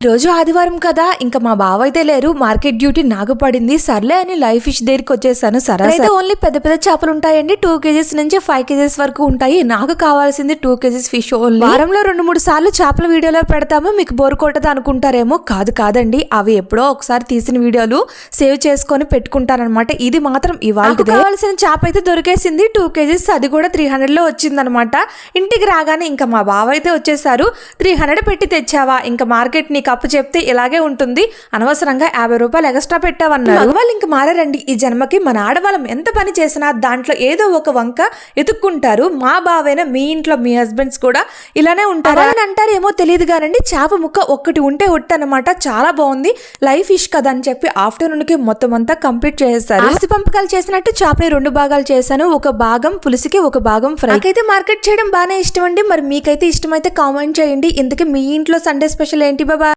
రోజు ఆదివారం కదా ఇంకా మా బావ అయితే లేరు మార్కెట్ డ్యూటీ నాకు పడింది సర్లే అని లైవ్ ఫిష్ దగ్గరికి వచ్చేసాను సరే అయితే ఓన్లీ పెద్ద పెద్ద చేపలు ఉంటాయండి టూ కేజీస్ నుంచి ఫైవ్ కేజీస్ వరకు ఉంటాయి నాకు కావాల్సింది టూ కేజీస్ ఫిష్ ఓన్లీ. వారంలో రెండు మూడు సార్లు చేపల వీడియోలో పెడతాము మీకు బోర్ కొట్టదు అనుకుంటారేమో కాదు కాదండి అవి ఎప్పుడో ఒకసారి తీసిన వీడియోలు సేవ్ చేసుకొని పెట్టుకుంటారనమాట. ఇది మాత్రం ఇవాళ కావాల్సిన చేప అయితే దొరికేసింది టూ కేజీస్ అది కూడా త్రీ హండ్రెడ్లో వచ్చిందనమాట. ఇంటికి రాగానే ఇంకా మా బావ అయితే వచ్చేసారు త్రీ హండ్రెడ్ పెట్టి తెచ్చావా ఇంకా మార్కెట్ నీకు అప్పు చెప్తే ఇలాగే ఉంటుంది. అనవసరంగా యాభై రూపాయలు ఎక్స్ట్రా పెట్టావన్నారు. మగవాళ్ళు ఇంకా మారారండి. ఈ జన్మకి మన ఆడవాళ్ళం ఎంత పని చేసినా దాంట్లో ఏదో ఒక వంక ఎతుక్కుంటారు. మా బావైనా మీ ఇంట్లో మీ హస్బెండ్స్ కూడా ఇలానే ఉంటారు? అని అంటారేమో తెలియదు కానండి. చేప ముక్క ఒక్కటి ఉంటే ఒట్టు అనమాట చాలా బాగుంది. లైవ్ ఫిష్ కదా అని చెప్పి ఆఫ్టర్నూన్కి మొత్తం అంతా కంప్లీట్ చేసేస్తారు ఆస్తి పంపకాలు చేసినట్టు చేపని రెండు భాగాలు చేశాను. ఒక భాగం పులుసుకి ఒక భాగం ఫ్రై. నాకైతే మార్కెట్ చేయడం బాగానే ఇష్టం అండి మరి మీకైతే ఇష్టమైతే కామెంట్ చేయండి. ఇందుకే మీ ఇంట్లో సండే స్పెషల్ ఏంటి బాబా?